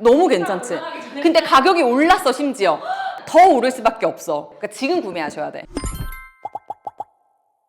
너무 괜찮지? 근데 가격이 올랐어 심지어 더 오를 수밖에 없어 그러니까 지금 구매하셔야 돼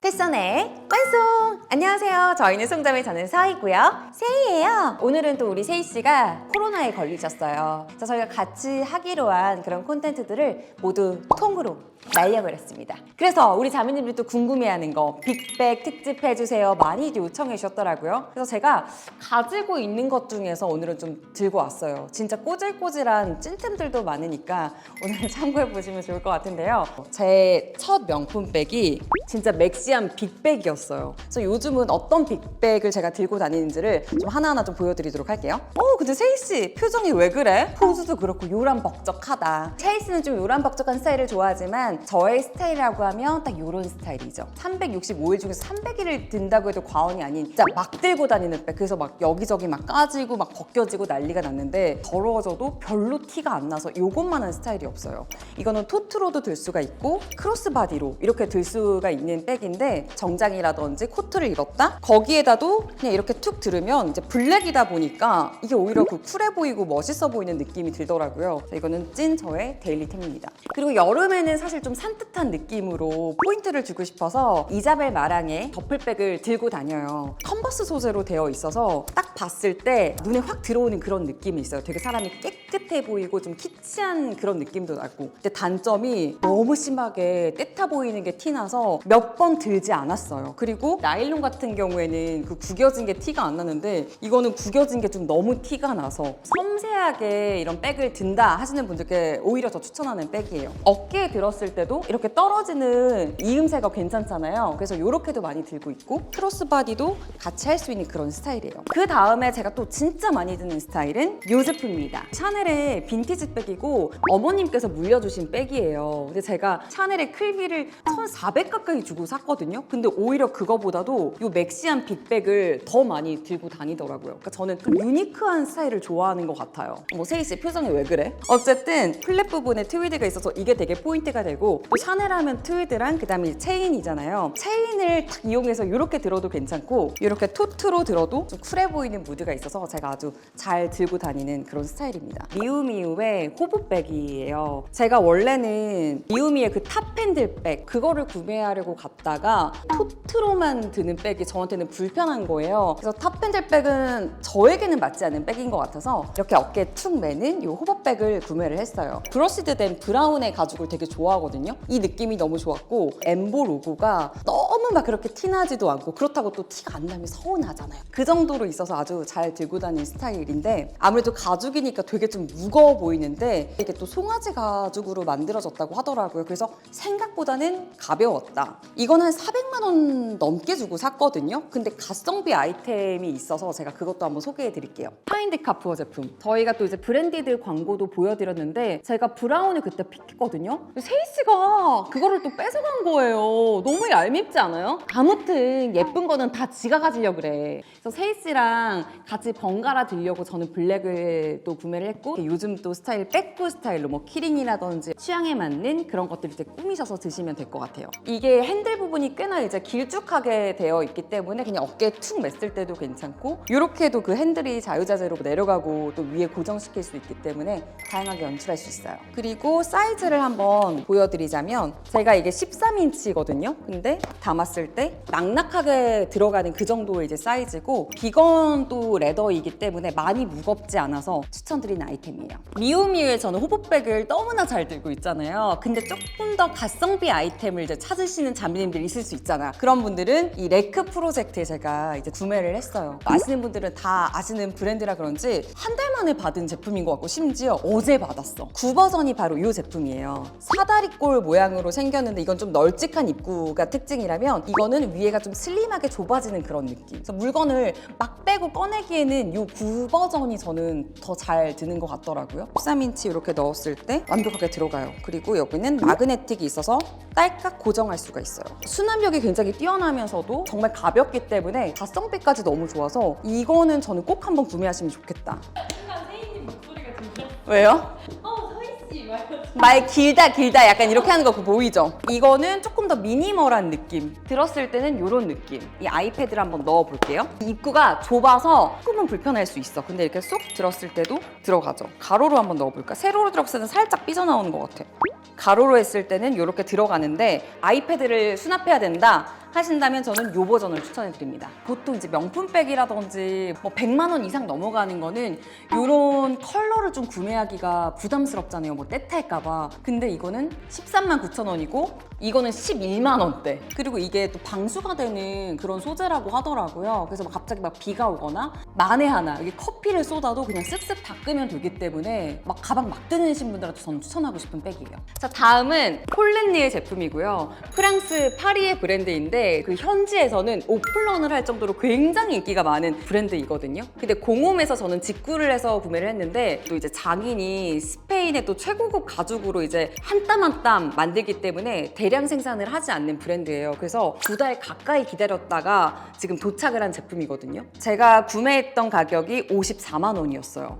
패션의 완송! 안녕하세요. 저희는 송잠의 저는 서이고요. 세이예요. 오늘은 또 우리 세이 씨가 코로나에 걸리셨어요. 그래서 저희가 같이 하기로 한 그런 콘텐츠들을 모두 통으로 날려버렸습니다. 그래서 우리 자매님들도 궁금해하는 거 빅백 특집 해주세요. 많이 요청해 주셨더라고요. 그래서 제가 가지고 있는 것 중에서 오늘은 좀 들고 왔어요. 진짜 꼬질꼬질한 찐템들도 많으니까 오늘 참고해 보시면 좋을 것 같은데요. 제 첫 명품백이 진짜 맥시한 빅백이었어요. 그래서 요즘은 어떤 빅백을 제가 들고 다니는지를 좀 하나하나 좀 보여드리도록 할게요. 어, 근데 세이 씨 표정이 왜 그래? 포즈도 그렇고 요란벅적하다. 세이 씨는 좀 요란벅적한 스타일을 좋아하지만 저의 스타일이라고 하면 딱 요런 스타일이죠. 365일 중에서 300일을 든다고 해도 과언이 아닌 진짜 막 들고 다니는 백. 그래서 막 여기저기 막 까지고 막 벗겨지고 난리가 났는데 더러워져도 별로 티가 안 나서 요것만한 스타일이 없어요. 이거는 토트로도 들 수가 있고 크로스바디로 이렇게 들 수가 있는 백인데 정장이라든지 코트를 입었다 거기에다도 그냥 이렇게 툭 들으면 이제 블랙이다 보니까 이게 오히려 그 쿨해 보이고 멋있어 보이는 느낌이 들더라고요. 이거는 찐 저의 데일리템입니다. 그리고 여름에는 사실 좀 산뜻한 느낌으로 포인트를 주고 싶어서 이자벨 마랑의 더플백을 들고 다녀요. 컨버스 소재로 되어 있어서 딱 봤을 때 눈에 확 들어오는 그런 느낌이 있어요. 되게 사람이 깨끗해 보이고 좀 키치한 그런 느낌도 나고. 근데 단점이 너무 심하게 떼타 보이는 게 티나서 몇 번 들지 않았어요. 그리고 나일론 같은 경우에는 그 구겨진 게 티가 안 나는데 이거는 구겨진 게 좀 너무 티가 나서 섬세하게 이런 백을 든다 하시는 분들께 오히려 더 추천하는 백이에요. 어깨에 들었을 때도 이렇게 떨어지는 이음새가 괜찮잖아요. 그래서 이렇게도 많이 들고 있고 크로스바디도 같이 할 수 있는 그런 스타일이에요. 그 다음에 제가 또 진짜 많이 드는 스타일은 요 제품입니다. 샤넬의 빈티지 백이고 어머님께서 물려주신 백이에요. 근데 제가 샤넬의 클비를 1,400 가까이 주고 샀거든요. 근데 오히려 그거보다도 요 맥시한 빅백을 더 많이 들고 다니더라고요. 그러니까 저는 좀 유니크한 스타일을 좋아하는 것 같아요. 뭐 세희 씨 표정이 왜 그래? 어쨌든 플랫 부분에 트위드가 있어서 이게 되게 포인트가 되고 또 샤넬 하면 트위드랑 그다음에 체인이잖아요. 체인을 딱 이용해서 이렇게 들어도 괜찮고 이렇게 토트로 들어도 좀 쿨해 보이는 무드가 있어서 제가 아주 잘 들고 다니는 그런 스타일입니다. 미우미우의 호브백이에요. 제가 원래는 미우미의 그 탑 핸들백 그거를 구매하려고 갔다가 토트로만 드는 백이 저한테는 불편한 거예요. 그래서 탑 핸들백은 저에게는 맞지 않는 백인 것 같아서 이렇게 어깨에 툭 매는 이 호버백을 구매를 했어요. 브러시드 된 브라운의 가죽을 되게 좋아하거든요. 이 느낌이 너무 좋았고 엠보 로고가 너무 막 그렇게 티나지도 않고 그렇다고 또 티가 안 나면 서운하잖아요. 그 정도로 있어서 아주 잘 들고 다니는 스타일인데 아무래도 가죽이니까 되게 좀 무거워 보이는데 이게 또 송아지 가죽으로 만들어졌다고 하더라고요. 그래서 생각보다는 가벼웠다. 이건 한 400만 원 넘게 주고 샀거든요. 근데 가성비 아이템이 있어서 제가 그것도 한번 소개해 드릴게요. 파인드 카푸어 제품. 저희가 또 이제 브랜디드 광고도 보여드렸는데 제가 브라운을 그때 픽했거든요. 세희 씨가 그거를 또 뺏어간 거예요. 너무 얄밉지 않아요? 아무튼 예쁜 거는 다 지가 가지려 그래. 그래서 세희 씨랑 같이 번갈아 들려고 저는 블랙을 또 구매를 했고 요즘 또 스타일 백구 스타일로 뭐 키링이라든지 취향에 맞는 그런 것들 이제 꾸미셔서 드시면 될 것 같아요. 이게 핸들 부분이 꽤나 이제 길쭉하게 되어 있기 때문에 그냥 어깨에 툭 맸을 때도 괜찮고 이렇게도 그 핸들이 자유자재로 내려가고 또 위에 고정시킬 수 있기 때문에 다양하게 연출할 수 있어요. 그리고 사이즈를 한번 보여드리자면 제가 이게 13인치거든요. 근데 담았을 때 낙낙하게 들어가는 그 정도의 이제 사이즈고 비건 또 레더이기 때문에 많이 무겁지 않아서 추천드리는 아이템이에요. 미우미우의 저는 호보백을 너무나 잘 들고 있잖아요. 근데 조금 더 가성비 아이템을 이제 찾으시는 자매님들이 있을 수 있잖아. 그런 분들은 이 레크 프로젝트에 제가 이제 구매를 했어요. 아시는 분들은 다 아시는 브랜드라 그런지 한 달 만에 받은 제품인 것 같고 심지어 어제 받았어. 9버전이 바로 이 제품이에요. 사다리꼴 모양으로 생겼는데 이건 좀 널찍한 입구가 특징이라면 이거는 위에가 좀 슬림하게 좁아지는 그런 느낌. 그래서 물건을 막 빼고 꺼내기에는 이 9버전이 저는 더 잘 드는 것 같더라고요. 13인치 이렇게 넣었을 때 완벽하게 들어가요. 그리고 여기는 마그네틱이 있어서 딸깍 고정할 수가 있어요. 수납력이 굉장히 뛰어나면서도 정말 가볍기 때문에 가성비까지 너무 좋아서 이거는 저는 꼭 한번 구매하시면 좋겠다. 순간 세이님 목소리가 들려. 왜요? 어, 서희 씨 말고 말 길다 길다 약간 이렇게 하는 거 보이죠? 이거는 조금 더 미니멀한 느낌. 들었을 때는 이런 느낌. 이 아이패드를 한번 넣어 볼게요. 입구가 좁아서 조금은 불편할 수 있어. 근데 이렇게 쏙 들었을 때도 들어가죠. 가로로 한번 넣어 볼까? 세로로 들었을 때는 살짝 삐져나오는 것 같아. 가로로 했을 때는 이렇게 들어가는데 아이패드를 수납해야 된다 하신다면 저는 이 버전을 추천해 드립니다. 보통 이제 명품백이라든지 뭐 100만 원 이상 넘어가는 거는 이런 컬러를 좀 구매하기가 부담스럽잖아요. 뭐 때탈까봐. 근데 이거는 13만 9천 원이고 이거는 11만 원대. 그리고 이게 또 방수가 되는 그런 소재라고 하더라고요. 그래서 막 갑자기 막 비가 오거나 만에 하나 여기 커피를 쏟아도 그냥 쓱쓱 닦으면 되기 때문에 막 가방 막 드는 분들한테 저는 추천하고 싶은 백이에요. 자 다음은 폴렌리의 제품이고요. 프랑스 파리의 브랜드인데 그 현지에서는 오픈런을 할 정도로 굉장히 인기가 많은 브랜드이거든요. 근데 공홈에서 저는 직구를 해서 구매를 했는데 또 이제 장인이 스페인의 또 최고급 가죽으로 이제 한 땀 한 땀 만들기 때문에 대량 생산을 하지 않는 브랜드예요. 그래서 두 달 가까이 기다렸다가 지금 도착을 한 제품이거든요. 제가 구매했던 가격이 54만 원이었어요.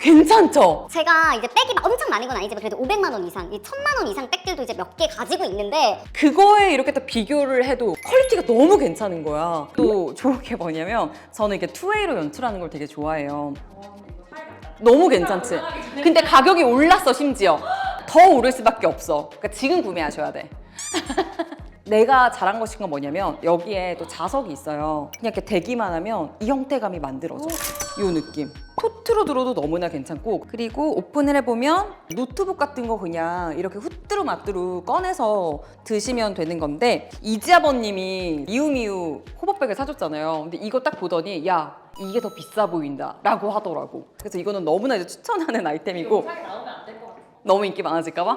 괜찮죠? 제가 이제 백이 막 엄청 많은 건 아니지만 그래도 500만 원 이상, 이 1000만 원 이상 백들도 이제 몇 개 가지고 있는데 그거에 이렇게 또 비교를 해도 퀄리티가 너무 괜찮은 거야. 또 좋은 게 뭐냐면 저는 이게 투웨이로 연출하는 걸 되게 좋아해요. 너무 괜찮지? 근데 가격이 올랐어 심지어. 더 오를 수밖에 없어. 그러니까 지금 구매하셔야 돼. 내가 잘한 것인 건 뭐냐면 여기에 또 자석이 있어요. 그냥 이렇게 대기만 하면 이 형태감이 만들어져. 이 느낌. 토트로 들어도 너무나 괜찮고 그리고 오픈을 해보면 노트북 같은 거 그냥 이렇게 후뚜루 마뚜루 꺼내서 드시면 되는 건데 이지아버님이 미우미우 호버백을 사줬잖아요. 근데 이거 딱 보더니 야 이게 더 비싸 보인다 라고 하더라고. 그래서 이거는 너무나 이제 추천하는 아이템이고 너무 인기 많아질까봐?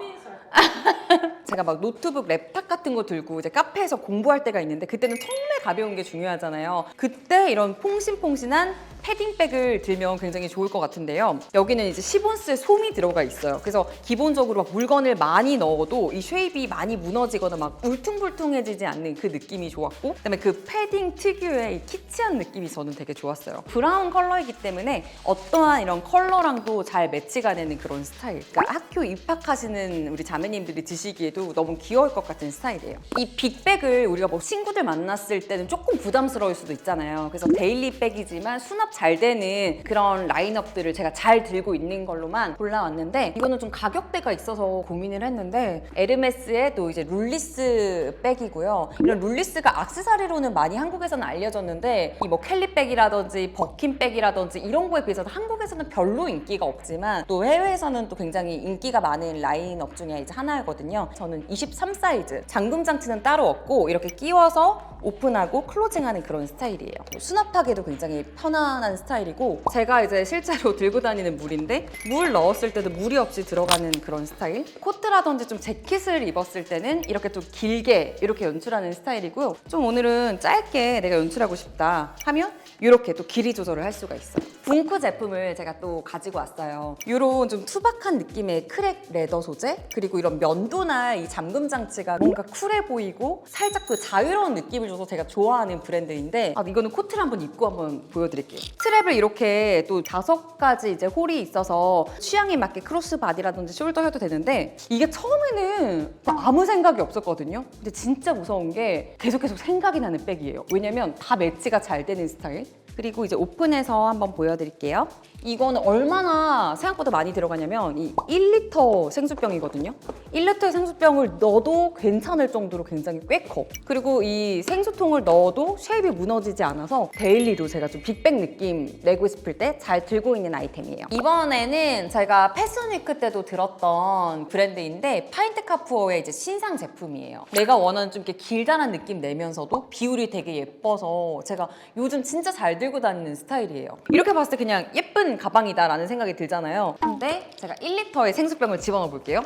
제가 막 노트북 랩탑 같은 거 들고 이제 카페에서 공부할 때가 있는데 그때는 정말 가벼운 게 중요하잖아요. 그때 이런 퐁신퐁신한 패딩백을 들면 굉장히 좋을 것 같은데요. 여기는 이제 시본스의 솜이 들어가 있어요. 그래서 기본적으로 막 물건을 많이 넣어도 이 쉐입이 많이 무너지거나 막 울퉁불퉁해지지 않는 그 느낌이 좋았고 그다음에 그 패딩 특유의 이 키치한 느낌이 저는 되게 좋았어요. 브라운 컬러이기 때문에 어떠한 이런 컬러랑도 잘 매치가 되는 그런 스타일. 그러니까 학교 입학하시는 우리 자매님들이 드시기에도 너무 귀여울 것 같은 스타일이에요. 이 빅백을 우리가 뭐 친구들 만났을 때는 조금 부담스러울 수도 있잖아요. 그래서 데일리 백이지만 수납 잘 되는 그런 라인업들을 제가 잘 들고 있는 걸로만 골라왔는데 이거는 좀 가격대가 있어서 고민을 했는데 에르메스의 또 이제 룰리스 백이고요. 이런 룰리스가 악세사리로는 많이 한국에서는 알려졌는데 이 뭐 캘리백이라든지 버킨백이라든지 이런 거에 비해서 한국에서는 별로 인기가 없지만 또 해외에서는 또 굉장히 인기가 많은 라인업 중에 이제 하나거든요. 저는 23 사이즈 잠금 장치는 따로 없고 이렇게 끼워서 오픈하고 클로징하는 그런 스타일이에요. 수납하기도 굉장히 편안한 스타일이고 제가 이제 실제로 들고 다니는 물인데 물 넣었을 때도 무리 없이 들어가는 그런 스타일. 코트라든지 좀 재킷을 입었을 때는 이렇게 좀 길게 이렇게 연출하는 스타일이고요. 좀 오늘은 짧게 내가 연출하고 싶다 하면 이렇게 또 길이 조절을 할 수가 있어요. 붕크 제품을 제가 또 가지고 왔어요. 이런 좀 투박한 느낌의 크랙 레더 소재 그리고 이런 면도 나이 잠금 장치가 뭔가 쿨해 보이고 살짝 그 자유로운 느낌을 줘서 제가 좋아하는 브랜드인데 아, 이거는 코트를 한번 입고 한번 보여드릴게요. 스트랩을 이렇게 또 다섯 가지 이제 홀이 있어서 취향에 맞게 크로스 바디라든지 숄더 해도 되는데 이게 처음에는 아무 생각이 없었거든요. 근데 진짜 무서운 게 계속 계속 생각이 나는 백이에요. 왜냐면 다 매치가 잘 되는 스타일. 그리고 이제 오픈해서 한번 보여드릴게요. 이거는 얼마나 생각보다 많이 들어가냐면 이 1리터 생수병이거든요. 1리터의 생수병을 넣어도 괜찮을 정도로 굉장히 꽤 커. 그리고 이 생수통을 넣어도 쉐입이 무너지지 않아서 데일리로 제가 좀 빅백 느낌 내고 싶을 때 잘 들고 있는 아이템이에요. 이번에는 제가 패션위크 때도 들었던 브랜드인데 파인트카푸어의 이제 신상 제품이에요. 내가 원하는 좀 이렇게 길다란 느낌 내면서도 비율이 되게 예뻐서 제가 요즘 진짜 잘 들고 다니는 스타일이에요. 이렇게 봤을 때 그냥 예쁜 가방이다라는 생각이 들잖아요. 근데 제가 1리터의 생수병을 집어넣어 볼게요.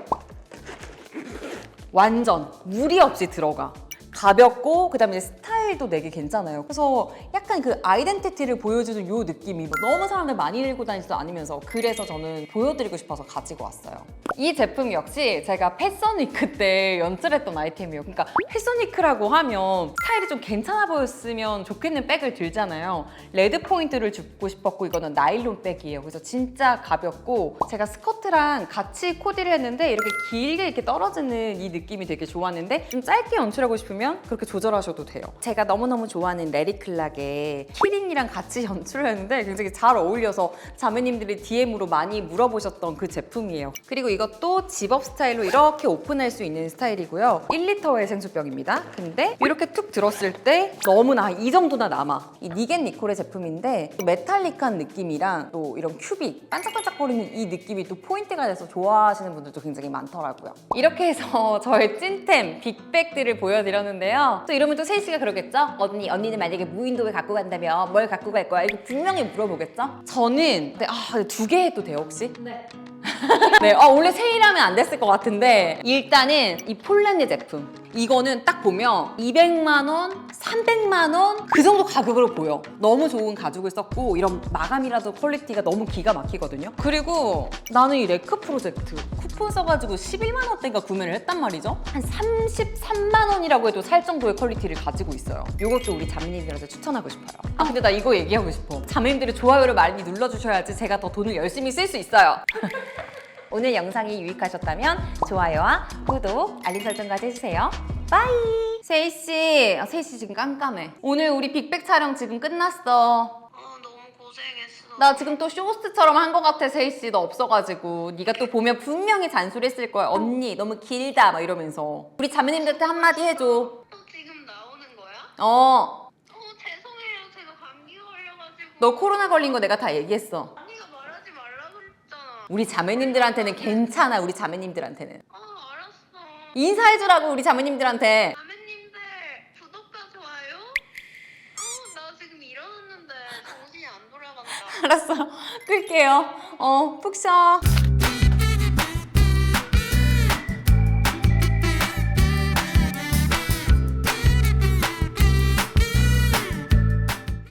완전 무리 없이 들어가. 가볍고 그다음에 스타일도 되게 괜찮아요. 그래서 약간 그 아이덴티티를 보여주는 이 느낌이 뭐 너무 사람들 많이 들고 다니지도 않으면서 그래서 저는 보여드리고 싶어서 가지고 왔어요. 이 제품 역시 제가 패션위크 때 연출했던 아이템이에요. 그러니까 패션위크라고 하면 스타일이 좀 괜찮아 보였으면 좋겠는 백을 들잖아요. 레드 포인트를 주고 싶었고 이거는 나일론 백이에요. 그래서 진짜 가볍고 제가 스커트랑 같이 코디를 했는데 이렇게 길게 이렇게 떨어지는 이 느낌이 되게 좋았는데 좀 짧게 연출하고 싶으면 그렇게 조절하셔도 돼요. 제가 너무너무 좋아하는 레리 클락의 키링이랑 같이 연출을 했는데 굉장히 잘 어울려서 자매님들이 DM으로 많이 물어보셨던 그 제품이에요. 그리고 이것도 집업 스타일로 이렇게 오픈할 수 있는 스타일이고요. 1리터의 생수병입니다. 근데 이렇게 툭 들었을 때 너무나 이 정도나 남아. 이 니겐 니콜의 제품인데 또 메탈릭한 느낌이랑 또 이런 큐빅 반짝반짝거리는 이 느낌이 또 포인트가 돼서 좋아하시는 분들도 굉장히 많더라고요. 이렇게 해서 저의 찐템 빅백들을 보여드렸는데요. 또 이러면 또 세희 씨가 그러겠죠? 언니, 언니는 만약에 무인도에 갖고 간다면 뭘 갖고 갈 거야? 이거 분명히 물어보겠죠? 저는 네, 아, 두 개 해도 돼요 혹시? 네. 네, 아, 원래 세일하면 안 됐을 것 같은데 일단은 이 폴란드 제품 이거는 딱 보면 200만 원, 300만 원 그 정도 가격으로 보여. 너무 좋은 가죽을 썼고 이런 마감이라도 퀄리티가 너무 기가 막히거든요. 그리고 나는 이 레크 프로젝트 쿠폰 써가지고 11만 원대인가 구매를 했단 말이죠. 한 33만 원이라고 해도 살 정도의 퀄리티를 가지고 있어요. 이것도 우리 자매님들한테 추천하고 싶어요. 아 근데 나 이거 얘기하고 싶어. 자매님들이 좋아요를 많이 눌러주셔야지 제가 더 돈을 열심히 쓸 수 있어요. 오늘 영상이 유익하셨다면 좋아요와 구독, 알림 설정까지 해주세요. 빠이! 세이씨, 아, 세이씨 지금 깜깜해. 오늘 우리 빅백 촬영 지금 끝났어. 아 너무 고생했어. 나 지금 또 쇼호스트처럼 한 것 같아, 세이씨. 너 없어가지고. 네가 또 보면 분명히 잔소리했을 거야. 언니, 너무 길다. 막 이러면서. 우리 자매님들한테 한마디 해줘. 또 지금 나오는 거야? 어, 어 죄송해요. 제가 감기 걸려가지고. 너 코로나 걸린 거 내가 다 얘기했어. 우리 자매님들한테는 괜찮아, 우리 자매님들한테는. 아 알았어. 인사해주라고, 우리 자매님들한테. 자매님들 구독과 좋아요. 어 나 지금 일어났는데 정신이 안 돌아간다. 알았어. 끌게요. 어, 푹 쉬어.